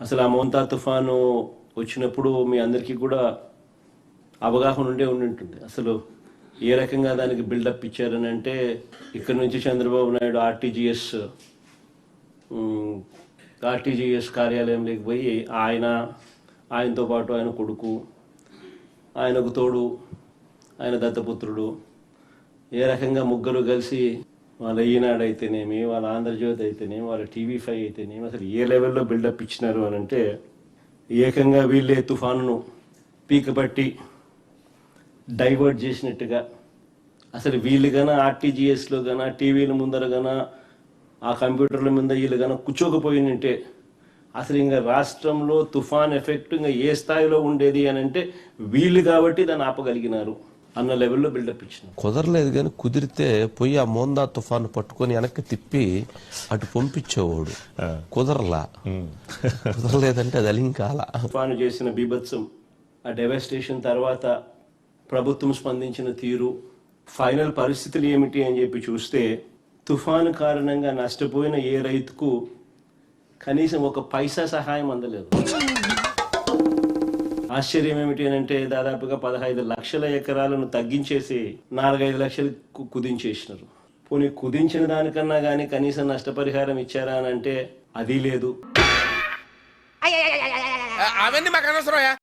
అసలు ఆ మోంతా తుఫాను వచ్చినప్పుడు మీ అందరికీ కూడా అవగాహన ఉండే ఉండి ఉంటుంది అసలు ఏ రకంగా దానికి బిల్డప్ ఇచ్చారని అంటే ఇక్కడ నుంచి చంద్రబాబు నాయుడు ఆర్టీజీఎస్ ఆర్టీజీఎస్ కార్యాలయంలోకి పోయి ఆయన ఆయనతో పాటు ఆయన కొడుకు ఆయనకు తోడు ఆయన దత్తపుత్రుడు ఏ రకంగా ముగ్గురు కలిసి వాళ్ళ ఈనాడు అయితేనేమి వాళ్ళ ఆంధ్రజ్యోతి అయితేనేమి వాళ్ళ టీవీ ఫైవ్ అయితేనేమి అసలు ఏ లెవెల్లో బిల్డప్ ఇచ్చినారు అని అంటే ఏకంగా వీళ్ళే తుఫానును పీకపట్టి డైవర్ట్ చేసినట్టుగా అసలు వీళ్ళు గన ఆర్టీజీఎస్లో గన టీవీల ముందర గన ఆ కంప్యూటర్ల మీద వీళ్ళు గన కూర్చోకపోయినంటే అసలు ఇంకా రాష్ట్రంలో తుఫాన్ ఎఫెక్ట్ ఇంకా ఏ స్థాయిలో ఉండేది అని అంటే వీళ్ళు కాబట్టి దాన్ని ఆపగలిగినారు. అన్న లెవెల్లో బిల్డప్ ఇచ్చినారు కుదరలేదు కానీ కుదిరితే పోయి ఆ మోందా తుఫాను పట్టుకొని వెనక్కి తిప్పి అటు పంపించేవాడు. కుదరలా. కుదరలేదంటే అది అలింకాల. తుఫాను చేసిన బీభత్సం ఆ డెవస్టేషన్ తర్వాత ప్రభుత్వం స్పందించిన తీరు ఫైనల్ పరిస్థితులు ఏమిటి అని చెప్పి చూస్తే తుఫాను కారణంగా నష్టపోయిన ఏ రైతుకు కనీసం ఒక పైసా సహాయం అందలేదు. ఆశ్చర్యం ఏమిటి అని అంటే దాదాపుగా పదహైదు లక్షల ఎకరాలను తగ్గించేసి నాలుగైదు లక్షలు కుదించేసినారు. పోనీ కుదించిన దానికన్నా కానీ కనీసం నష్టపరిహారం ఇచ్చారా అని అంటే అది లేదు. అవన్నీ మాకు అనవసరం